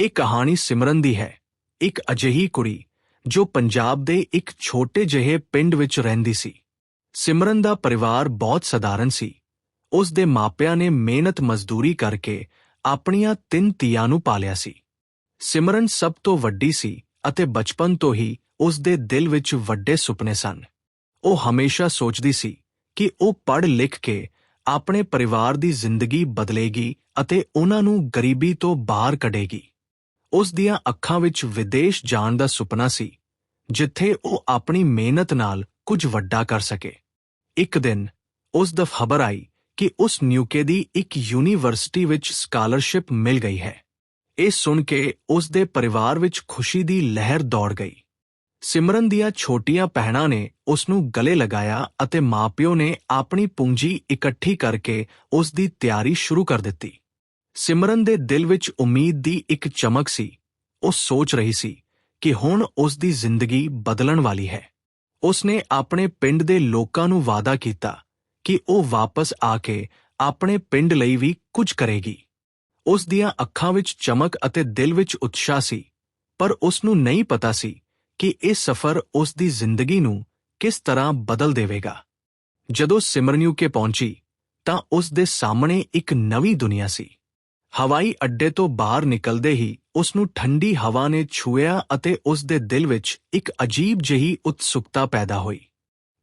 ਇਹ ਕਹਾਣੀ ਸਿਮਰਨ ਦੀ ਹੈ। ਇੱਕ ਅਜਿਹੀ ਕੁੜੀ ਜੋ ਪੰਜਾਬ ਦੇ ਇੱਕ ਛੋਟੇ ਜਿਹੇ ਪਿੰਡ ਵਿੱਚ ਰਹਿੰਦੀ ਸੀ। ਸਿਮਰਨ ਦਾ ਪਰਿਵਾਰ ਬਹੁਤ ਸਧਾਰਨ ਸੀ। ਉਸ ਦੇ ਮਾਪਿਆਂ ਨੇ ਮਿਹਨਤ ਮਜ਼ਦੂਰੀ ਕਰਕੇ ਆਪਣੀਆਂ ਤਿੰਨ ਧੀਆਂ ਨੂੰ ਪਾਲਿਆ ਸੀ। ਸਿਮਰਨ ਸਭ ਤੋਂ ਵੱਡੀ ਸੀ ਅਤੇ ਬਚਪਨ ਤੋਂ ਹੀ ਉਸ ਦੇ ਦਿਲ ਵਿੱਚ ਵੱਡੇ ਸੁਪਨੇ ਸਨ। ਉਹ ਹਮੇਸ਼ਾ ਸੋਚਦੀ ਸੀ ਕਿ ਉਹ ਪੜ੍ਹ ਲਿਖ ਕੇ ਆਪਣੇ ਪਰਿਵਾਰ ਦੀ ਜ਼ਿੰਦਗੀ ਬਦਲੇਗੀ ਅਤੇ ਉਹਨਾਂ ਨੂੰ ਗਰੀਬੀ ਤੋਂ ਬਾਹਰ ਕੱਢੇਗੀ। ਉਸ ਦੀਆਂ ਅੱਖਾਂ ਵਿੱਚ ਵਿਦੇਸ਼ ਜਾਣ ਦਾ ਸੁਪਨਾ ਸੀ, ਜਿੱਥੇ ਉਹ ਆਪਣੀ ਮਿਹਨਤ ਨਾਲ ਕੁਝ ਵੱਡਾ ਕਰ ਸਕੇ। ਇੱਕ ਦਿਨ ਉਸ ਦਾ ਖਬਰ ਆਈ ਕਿ ਉਸ ਨਿਊਕੇ ਦੀ ਇੱਕ ਯੂਨੀਵਰਸਿਟੀ ਵਿੱਚ ਸਕਾਲਰਸ਼ਿਪ ਮਿਲ ਗਈ ਹੈ। ਇਹ ਸੁਣ ਕੇ ਉਸ ਦੇ ਪਰਿਵਾਰ ਵਿੱਚ ਖੁਸ਼ੀ ਦੀ ਲਹਿਰ ਦੌੜ ਗਈ। ਸਿਮਰਨ ਦੀਆਂ ਛੋਟੀਆਂ ਭੈਣਾਂ ਨੇ ਉਸ ਨੂੰ ਗਲੇ ਲਗਾਇਆ ਅਤੇ ਮਾਪਿਓ ਨੇ ਆਪਣੀ ਪੂੰਜੀ ਇਕੱਠੀ ਕਰਕੇ ਉਸ ਦੀ ਤਿਆਰੀ ਸ਼ੁਰੂ ਕਰ ਦਿੱਤੀ। ਸਿਮਰਨ ਦੇ ਦਿਲ ਵਿੱਚ ਉਮੀਦ ਦੀ ਇੱਕ ਚਮਕ ਸੀ। ਉਹ ਸੋਚ ਰਹੀ ਸੀ ਕਿ ਹੁਣ ਉਸ ਦੀ ਜ਼ਿੰਦਗੀ ਬਦਲਣ ਵਾਲੀ ਹੈ। ਉਸ ਨੇ ਆਪਣੇ ਪਿੰਡ ਦੇ ਲੋਕਾਂ ਨੂੰ ਵਾਅਦਾ ਕੀਤਾ ਕਿ ਉਹ ਵਾਪਸ ਆ ਕੇ ਆਪਣੇ ਪਿੰਡ ਲਈ ਵੀ ਕੁਝ ਕਰੇਗੀ। ਉਸ ਦੀਆਂ ਅੱਖਾਂ ਵਿੱਚ ਚਮਕ ਅਤੇ ਦਿਲ ਵਿੱਚ ਉਤਸ਼ਾਹ ਸੀ, ਪਰ ਉਸ ਨੂੰ ਨਹੀਂ ਪਤਾ ਸੀ ਕਿ ਇਹ ਸਫ਼ਰ ਉਸ ਦੀ ਜ਼ਿੰਦਗੀ ਨੂੰ ਕਿਸ ਤਰ੍ਹਾਂ ਬਦਲ ਦੇਵੇਗਾ। ਜਦੋਂ ਸਿਮਰਨਿਊ ਕੇ ਪਹੁੰਚੀ ਤਾਂ ਉਸ ਦੇ ਸਾਹਮਣੇ ਇੱਕ ਨਵੀਂ ਦੁਨੀਆ ਸੀ। ਹਵਾਈ ਅੱਡੇ ਤੋਂ ਬਾਹਰ ਨਿਕਲਦੇ ਹੀ ਉਸ ਨੂੰ ਠੰਡੀ ਹਵਾ ਨੇ ਛੂਇਆ ਅਤੇ ਉਸ ਦੇ ਦਿਲ ਵਿੱਚ ਇੱਕ ਅਜੀਬ ਜਿਹੀ ਉਤਸੁਕਤਾ ਪੈਦਾ ਹੋਈ।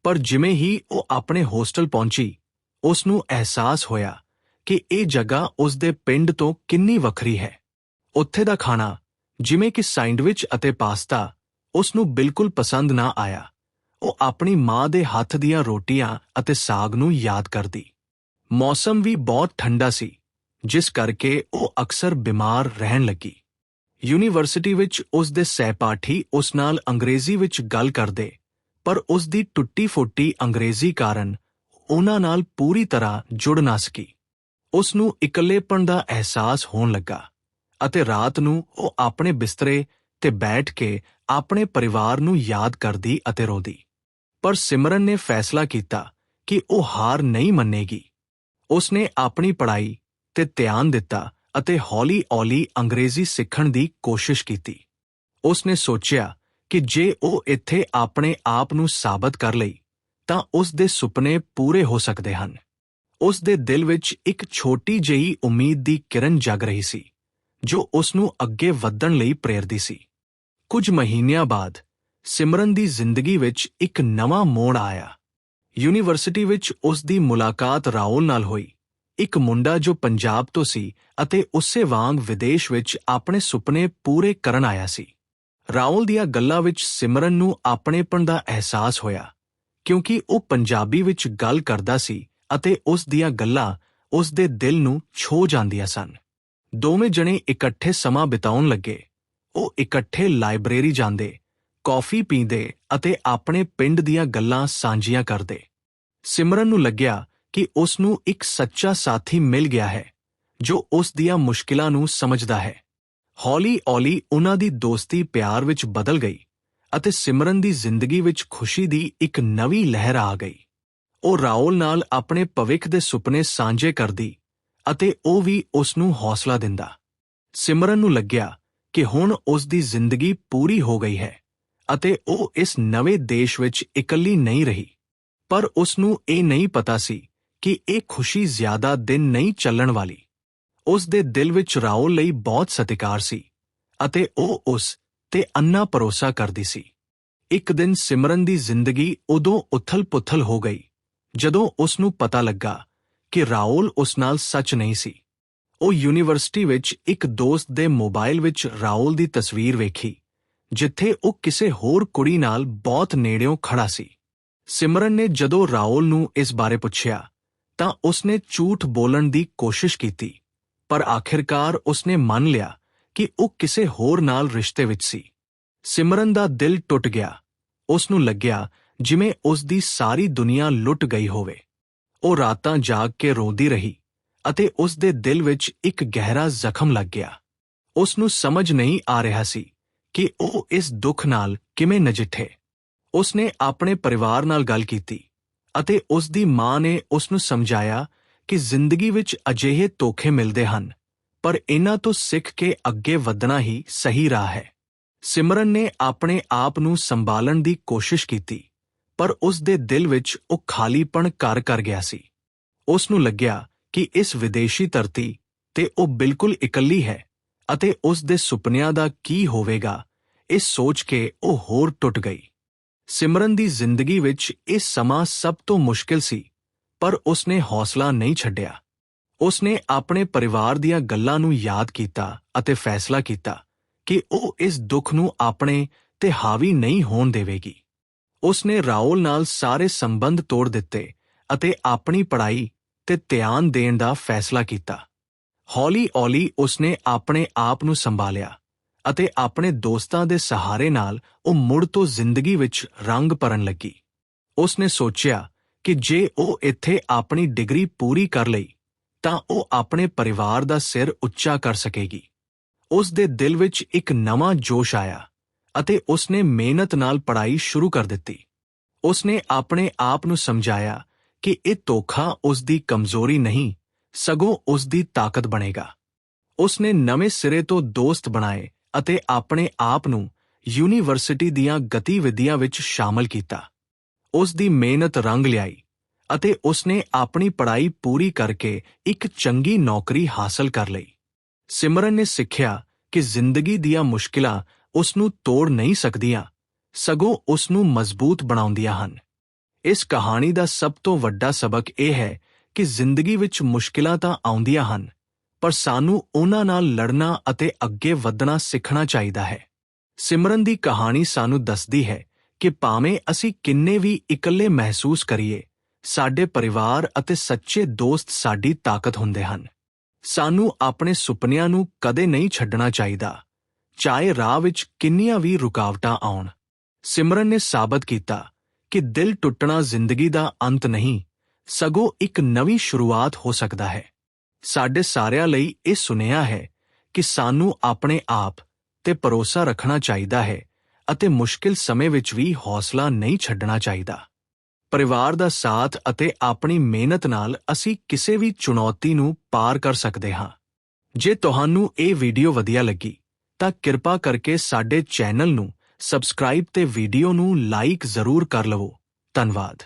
ਪਰ ਜਿਵੇਂ ਹੀ ਉਹ ਆਪਣੇ ਹੋਸਟਲ ਪਹੁੰਚੀ ਉਸ ਨੂੰ ਅਹਿਸਾਸ ਹੋਇਆ ਕਿ ਇਹ ਜਗ੍ਹਾ ਉਸ ਦੇ ਪਿੰਡ ਤੋਂ ਕਿੰਨੀ ਵੱਖਰੀ ਹੈ। ਉੱਥੇ ਦਾ ਖਾਣਾ, ਜਿਵੇਂ ਕਿ ਸੈਂਡਵਿਚ ਅਤੇ ਪਾਸਤਾ ਉਸ ਨੂੰ ਬਿਲਕੁਲ ਪਸੰਦ ਨਾ ਆਇਆ। ਉਹ ਆਪਣੀ ਮਾਂ ਦੇ ਹੱਥ ਦੀਆਂ ਰੋਟੀਆਂ ਅਤੇ ਸਾਗ ਨੂੰ ਯਾਦ ਕਰਦੀ। ਮੌਸਮ ਵੀ ਬਹੁਤ ਠੰਡਾ ਸੀ। ਜਿਸ ਕਰਕੇ ਉਹ ਅਕਸਰ ਬਿਮਾਰ ਰਹਿਣ ਲੱਗੀ। ਯੂਨੀਵਰਸਿਟੀ ਵਿੱਚ ਉਸ ਦੇ ਸਹਿਪਾਠੀ ਉਸ ਨਾਲ ਅੰਗਰੇਜ਼ੀ ਵਿੱਚ ਗੱਲ ਕਰਦੇ, ਪਰ ਉਸ ਦੀ ਟੁੱਟੀ-ਫੁੱਟੀ ਅੰਗਰੇਜ਼ੀ ਕਾਰਨ ਉਹਨਾਂ ਨਾਲ ਪੂਰੀ ਤਰ੍ਹਾਂ ਜੁੜ ਨਾ ਸਕੀ। ਉਸ ਨੂੰ ਇਕੱਲੇਪਣ ਦਾ ਅਹਿਸਾਸ ਹੋਣ ਲੱਗਾ ਅਤੇ ਰਾਤ ਨੂੰ ਉਹ ਆਪਣੇ ਬਿਸਤਰੇ ਤੇ ਬੈਠ ਕੇ ਆਪਣੇ ਪਰਿਵਾਰ ਨੂੰ ਯਾਦ ਕਰਦੀ ਅਤੇ ਰੋਦੀ। ਪਰ ਸਿਮਰਨ ਨੇ ਫੈਸਲਾ ਕੀਤਾ ਕਿ ਉਹ ਹਾਰ ਨਹੀਂ ਮੰਨੇਗੀ। ਉਸਨੇ ਆਪਣੀ ਪੜ੍ਹਾਈ ਤੇ ਧਿਆਨ ਦਿੱਤਾ ਅਤੇ ਹੌਲੀ-ਹੌਲੀ ਅੰਗਰੇਜ਼ੀ ਸਿੱਖਣ ਦੀ ਕੋਸ਼ਿਸ਼ ਕੀਤੀ। ਉਸ ਨੇ ਸੋਚਿਆ ਕਿ ਜੇ ਉਹ ਇੱਥੇ ਆਪਣੇ ਆਪ ਨੂੰ ਸਾਬਤ ਕਰ ਲਈ, ਤਾਂ ਉਸ ਦੇ ਸੁਪਨੇ ਪੂਰੇ ਹੋ ਸਕਦੇ ਹਨ। ਉਸ ਦੇ ਦਿਲ ਵਿੱਚ ਇੱਕ ਛੋਟੀ ਜਿਹੀ ਉਮੀਦ ਦੀ ਕਿਰਨ ਜਗ ਰਹੀ ਸੀ, ਜੋ ਉਸ ਨੂੰ ਅੱਗੇ ਵਧਣ ਲਈ ਪ੍ਰੇਰਦੀ ਸੀ। ਕੁਝ ਮਹੀਨਿਆਂ ਬਾਅਦ, ਸਿਮਰਨ ਦੀ ਜ਼ਿੰਦਗੀ ਵਿੱਚ ਇੱਕ ਨਵਾਂ ਮੋੜ ਆਇਆ। ਯੂਨੀਵਰਸਿਟੀ ਵਿੱਚ ਉਸ ਦੀ ਮੁਲਾਕਾਤ ਰਾਹੁਲ ਨਾਲ ਹੋਈ। ਇੱਕ ਮੁੰਡਾ ਜੋ ਪੰਜਾਬ ਤੋਂ ਸੀ ਅਤੇ ਉਸੇ ਵਾਂਗ ਵਿਦੇਸ਼ ਵਿੱਚ ਆਪਣੇ ਸੁਪਨੇ ਪੂਰੇ ਕਰਨ ਆਇਆ ਸੀ। ਰਾਹੁਲ ਦੀਆਂ ਗੱਲਾਂ ਵਿੱਚ ਸਿਮਰਨ ਨੂੰ ਆਪਣੇਪਣ ਦਾ ਅਹਿਸਾਸ ਹੋਇਆ, ਕਿਉਂਕਿ ਉਹ ਪੰਜਾਬੀ ਵਿੱਚ ਗੱਲ ਕਰਦਾ ਸੀ ਅਤੇ ਉਸ ਦੀਆਂ ਗੱਲਾਂ ਉਸ ਦੇ ਦਿਲ ਨੂੰ ਛੋ ਜਾਂਦੀਆਂ ਸਨ। ਦੋਵੇਂ ਜਣੇ ਇਕੱਠੇ ਸਮਾਂ ਬਿਤਾਉਣ ਲੱਗੇ। ਉਹ ਇਕੱਠੇ ਲਾਇਬ੍ਰੇਰੀ ਜਾਂਦੇ, ਕੌਫੀ ਪੀਂਦੇ ਅਤੇ ਆਪਣੇ ਪਿੰਡ ਦੀਆਂ ਗੱਲਾਂ ਸਾਂਝੀਆਂ ਕਰਦੇ। ਸਿਮਰਨ ਨੂੰ ਲੱਗਿਆ ਕਿ ਉਸ ਨੂੰ ਇੱਕ ਸੱਚਾ ਸਾਥੀ ਮਿਲ ਗਿਆ ਹੈ, ਜੋ ਉਸ ਦੀਆਂ ਮੁਸ਼ਕਿਲਾਂ ਨੂੰ ਸਮਝਦਾ ਹੈ। ਹੌਲੀ-ਹੌਲੀ ਉਹਨਾਂ ਦੀ ਦੋਸਤੀ ਪਿਆਰ ਵਿੱਚ ਬਦਲ ਗਈ ਅਤੇ ਸਿਮਰਨ ਦੀ ਜ਼ਿੰਦਗੀ ਵਿੱਚ ਖੁਸ਼ੀ ਦੀ ਇੱਕ ਨਵੀਂ ਲਹਿਰ ਆ ਗਈ। ਉਹ ਰਾਉਲ ਨਾਲ ਆਪਣੇ ਭਵਿੱਖ ਦੇ ਸੁਪਨੇ ਸਾਂਝੇ ਕਰਦੀ ਅਤੇ ਉਹ ਵੀ ਉਸ ਨੂੰ ਹੌਸਲਾ ਦਿੰਦਾ। ਸਿਮਰਨ ਨੂੰ ਲੱਗਿਆ ਕਿ ਹੁਣ ਉਸ ਦੀ ਜ਼ਿੰਦਗੀ ਪੂਰੀ ਹੋ ਗਈ ਹੈ ਅਤੇ ਉਹ ਇਸ ਨਵੇਂ ਦੇਸ਼ ਵਿੱਚ ਇਕੱਲੀ ਨਹੀਂ ਰਹੀ। ਪਰ ਉਸ ਨੂੰ ਇਹ ਨਹੀਂ ਪਤਾ ਸੀ ਕਿ ਇਹ ਖੁਸ਼ੀ ਜ਼ਿਆਦਾ ਦਿਨ ਨਹੀਂ ਚੱਲਣ ਵਾਲੀ। ਉਸ ਦੇ ਦਿਲ ਵਿੱਚ ਰਾਉਲ ਲਈ ਬਹੁਤ ਸਤਿਕਾਰ ਸੀ ਅਤੇ ਉਹ ਉਸ ਤੇ ਅੰਨਾ ਭਰੋਸਾ ਕਰਦੀ ਸੀ। ਇੱਕ ਦਿਨ ਸਿਮਰਨ ਦੀ ਜ਼ਿੰਦਗੀ ਉਦੋਂ ਉਥਲ-ਪੁਥਲ ਹੋ ਗਈ, ਜਦੋਂ ਉਸ ਨੂੰ ਪਤਾ ਲੱਗਾ ਕਿ ਰਾਉਲ ਉਸ ਨਾਲ ਸੱਚ ਨਹੀਂ ਸੀ। ਉਹ ਯੂਨੀਵਰਸਿਟੀ ਵਿੱਚ ਇੱਕ ਦੋਸਤ ਦੇ ਮੋਬਾਈਲ ਵਿੱਚ ਰਾਉਲ ਦੀ ਤਸਵੀਰ ਵੇਖੀ, ਜਿੱਥੇ ਉਹ ਕਿਸੇ ਹੋਰ ਕੁੜੀ ਨਾਲ ਬਹੁਤ ਨੇੜਿਓਂ ਖੜਾ ਸੀ। ਸਿਮਰਨ ਨੇ ਜਦੋਂ ਰਾਉਲ ਨੂੰ ਇਸ ਬਾਰੇ ਪੁੱਛਿਆ ਤਾਂ ਉਸਨੇ ਝੂਠ ਬੋਲਣ ਦੀ ਕੋਸ਼ਿਸ਼ ਕੀਤੀ, ਪਰ ਆਖਿਰਕਾਰ ਉਸਨੇ ਮੰਨ ਲਿਆ ਕਿ ਉਹ ਕਿਸੇ ਹੋਰ ਨਾਲ ਰਿਸ਼ਤੇ ਵਿੱਚ ਸੀ। ਸਿਮਰਨ ਦਾ ਦਿਲ ਟੁੱਟ ਗਿਆ। ਉਸ ਨੂੰ ਲੱਗਿਆ ਜਿਵੇਂ ਉਸ ਦੀ ਸਾਰੀ ਦੁਨੀਆ ਲੁੱਟ ਗਈ ਹੋਵੇ। ਉਹ ਰਾਤਾਂ ਜਾਗ ਕੇ ਰੋਂਦੀ ਰਹੀ ਅਤੇ ਉਸ ਦੇ ਦਿਲ ਵਿੱਚ ਇੱਕ ਗਹਿਰਾ ਜ਼ਖਮ ਲੱਗ ਗਿਆ। ਉਸ ਨੂੰ ਸਮਝ ਨਹੀਂ ਆ ਰਿਹਾ ਸੀ ਕਿ ਉਹ ਇਸ ਦੁੱਖ ਨਾਲ ਕਿਵੇਂ ਨਜਿੱਠੇ। ਉਸ ਨੇ ਆਪਣੇ ਪਰਿਵਾਰ ਨਾਲ ਗੱਲ ਕੀਤੀ। ਅਤੇ ਉਸ ਦੀ ਮਾਂ ਨੇ ਉਸ ਨੂੰ ਸਮਝਾਇਆ ਕਿ ਜ਼ਿੰਦਗੀ ਵਿੱਚ ਅਜਿਹੇ ਧੋਖੇ ਮਿਲਦੇ ਹਨ, ਪਰ ਇਹਨਾਂ ਤੋਂ ਸਿੱਖ ਕੇ ਅੱਗੇ ਵਧਣਾ ਹੀ ਸਹੀ ਰਾਹ ਹੈ। ਸਿਮਰਨ ਨੇ ਆਪਣੇ ਆਪ ਨੂੰ ਸੰਭਾਲਣ ਦੀ ਕੋਸ਼ਿਸ਼ ਕੀਤੀ, ਪਰ ਉਸ ਦੇ ਦਿਲ ਵਿੱਚ ਉਹ ਖਾਲੀਪਣ ਘਰ ਕਰ ਗਿਆ ਸੀ। ਉਸ ਨੂੰ ਲੱਗਿਆ ਕਿ ਇਸ ਵਿਦੇਸ਼ੀ ਧਰਤੀ ਤੇ ਉਹ ਬਿਲਕੁਲ ਇਕੱਲੀ ਹੈ ਅਤੇ ਉਸ ਦੇ ਸੁਪਨਿਆਂ ਦਾ ਕੀ ਹੋਵੇਗਾ, ਇਹ ਸੋਚ ਕੇ ਉਹ ਹੋਰ ਟੁੱਟ ਗਈ। ਸਿਮਰਨ ਦੀ ਜ਼ਿੰਦਗੀ ਵਿੱਚ ਇਹ ਸਮਾਂ ਸਭ ਤੋਂ ਮੁਸ਼ਕਿਲ ਸੀ, ਪਰ ਉਸਨੇ ਹੌਸਲਾ ਨਹੀਂ ਛੱਡਿਆ। ਉਸਨੇ ਆਪਣੇ ਪਰਿਵਾਰ ਦੀਆਂ ਗੱਲਾਂ ਨੂੰ ਯਾਦ ਕੀਤਾ ਅਤੇ ਫੈਸਲਾ ਕੀਤਾ ਕਿ ਉਹ ਇਸ ਦੁੱਖ ਨੂੰ ਆਪਣੇ ਤੇ ਹਾਵੀ ਨਹੀਂ ਹੋਣ ਦੇਵੇਗੀ। ਉਸਨੇ ਰਾਉਲ ਨਾਲ ਸਾਰੇ ਸੰਬੰਧ ਤੋੜ ਦਿੱਤੇ ਅਤੇ ਆਪਣੀ ਪੜ੍ਹਾਈ ਤੇ ਧਿਆਨ ਦੇਣ ਦਾ ਫੈਸਲਾ ਕੀਤਾ। ਹੌਲੀ-ਹੌਲੀ ਉਸਨੇ ਆਪਣੇ ਆਪ ਨੂੰ ਸੰਭਾਲਿਆ। ਅਤੇ ਆਪਣੇ ਦੋਸਤਾਂ ਦੇ ਸਹਾਰੇ ਨਾਲ ਉਹ ਮੁੜ ਤੋਂ ਜ਼ਿੰਦਗੀ ਵਿੱਚ ਰੰਗ ਭਰਨ ਲੱਗੀ। ਉਸਨੇ ਸੋਚਿਆ ਕਿ ਜੇ ਉਹ ਇੱਥੇ ਆਪਣੀ ਡਿਗਰੀ ਪੂਰੀ ਕਰ ਲਈ, ਤਾਂ ਉਹ ਆਪਣੇ ਪਰਿਵਾਰ ਦਾ ਸਿਰ ਉੱਚਾ ਕਰ ਸਕੇਗੀ। ਉਸ ਦੇ ਦਿਲ ਵਿੱਚ ਇੱਕ ਨਵਾਂ ਜੋਸ਼ ਆਇਆ ਅਤੇ ਉਸਨੇ ਮਿਹਨਤ ਨਾਲ ਪੜ੍ਹਾਈ ਸ਼ੁਰੂ ਕਰ ਦਿੱਤੀ। ਉਸਨੇ ਆਪਣੇ ਆਪ ਨੂੰ ਸਮਝਾਇਆ ਕਿ ਇਹ ਧੋਖਾ ਉਸ ਦੀ ਕਮਜ਼ੋਰੀ ਨਹੀਂ, ਸਗੋਂ ਉਸ ਦੀ ਤਾਕਤ ਬਣੇਗਾ। ਉਸਨੇ ਨਵੇਂ ਸਿਰੇ ਤੋਂ ਦੋਸਤ ਬਣਾਏ ਅਤੇ ਆਪਣੇ ਆਪ ਨੂੰ ਯੂਨੀਵਰਸਿਟੀ ਦੀਆਂ ਗਤੀਵਿਧੀਆਂ ਵਿੱਚ ਸ਼ਾਮਲ ਕੀਤਾ। ਉਸ ਦੀ ਮਿਹਨਤ ਰੰਗ ਲਿਆਈ ਅਤੇ ਉਸਨੇ ਆਪਣੀ ਪੜ੍ਹਾਈ ਪੂਰੀ ਕਰਕੇ ਇੱਕ ਚੰਗੀ ਨੌਕਰੀ ਹਾਸਲ ਕਰ ਲਈ। ਸਿਮਰਨ ਨੇ ਸਿੱਖਿਆ ਕਿ ਜ਼ਿੰਦਗੀ ਦੀਆਂ ਮੁਸ਼ਕਿਲਾਂ ਉਸ ਨੂੰ ਤੋੜ ਨਹੀਂ ਸਕਦੀਆਂ, ਸਗੋਂ ਉਸ ਨੂੰ ਮਜ਼ਬੂਤ ਬਣਾਉਂਦੀਆਂ ਹਨ। ਇਸ ਕਹਾਣੀ ਦਾ ਸਭ ਤੋਂ ਵੱਡਾ ਸਬਕ ਇਹ ਹੈ ਕਿ ਜ਼ਿੰਦਗੀ ਵਿੱਚ ਮੁਸ਼ਕਿਲਾਂ ਤਾਂ ਆਉਂਦੀਆਂ ਹਨ ਪਰ ਸਾਨੂੰ ਉਹਨਾਂ ਨਾਲ ਲੜਨਾ ਅਤੇ ਅੱਗੇ ਵਧਣਾ ਸਿੱਖਣਾ ਚਾਹੀਦਾ ਹੈ। ਸਿਮਰਨ ਦੀ ਕਹਾਣੀ ਸਾਨੂੰ ਦੱਸਦੀ ਹੈ ਕਿ ਭਾਵੇਂ ਅਸੀਂ ਕਿੰਨੇ ਵੀ ਇਕੱਲੇ ਮਹਿਸੂਸ ਕਰੀਏ, ਸਾਡੇ ਪਰਿਵਾਰ ਅਤੇ ਸੱਚੇ ਦੋਸਤ ਸਾਡੀ ਤਾਕਤ ਹੁੰਦੇ ਹਨ। ਸਾਨੂੰ ਆਪਣੇ ਸੁਪਨਿਆਂ ਨੂੰ ਕਦੇ ਨਹੀਂ ਛੱਡਣਾ ਚਾਹੀਦਾ, ਚਾਹੇ ਰਾਹ ਵਿੱਚ ਕਿੰਨੀਆਂ ਵੀ ਰੁਕਾਵਟਾਂ ਆਉਣ। ਸਿਮਰਨ ਨੇ ਸਾਬਤ ਕੀਤਾ ਕਿ ਦਿਲ ਟੁੱਟਣਾ ਜ਼ਿੰਦਗੀ ਦਾ ਅੰਤ ਨਹੀਂ, ਸਗੋਂ ਇੱਕ ਨਵੀਂ ਸ਼ੁਰੂਆਤ ਹੋ ਸਕਦਾ ਹੈ। ਸਾਡੇ ਸਾਰਿਆਂ ਲਈ ਇਹ ਸੁਨੇਹਾ ਹੈ ਕਿ ਸਾਨੂੰ ਆਪਣੇ ਆਪ ਤੇ ਭਰੋਸਾ ਰੱਖਣਾ ਚਾਹੀਦਾ ਹੈ ਅਤੇ ਮੁਸ਼ਕਿਲ ਸਮੇਂ ਵਿੱਚ ਵੀ ਹੌਸਲਾ ਨਹੀਂ ਛੱਡਣਾ ਚਾਹੀਦਾ। ਪਰਿਵਾਰ ਦਾ ਸਾਥ ਅਤੇ ਆਪਣੀ ਮਿਹਨਤ ਨਾਲ ਅਸੀਂ ਕਿਸੇ ਵੀ ਚੁਣੌਤੀ ਨੂੰ ਪਾਰ ਕਰ ਸਕਦੇ ਹਾਂ। ਜੇ ਤੁਹਾਨੂੰ ਇਹ ਵੀਡੀਓ ਵਧੀਆ ਲੱਗੀ, ਤਾਂ ਕਿਰਪਾ ਕਰਕੇ ਸਾਡੇ ਚੈਨਲ ਨੂੰ ਸਬਸਕ੍ਰਾਈਬ ਤੇ ਵੀਡੀਓ ਨੂੰ ਲਾਈਕ ਜ਼ਰੂਰ ਕਰ ਲਵੋ। ਧੰਨਵਾਦ।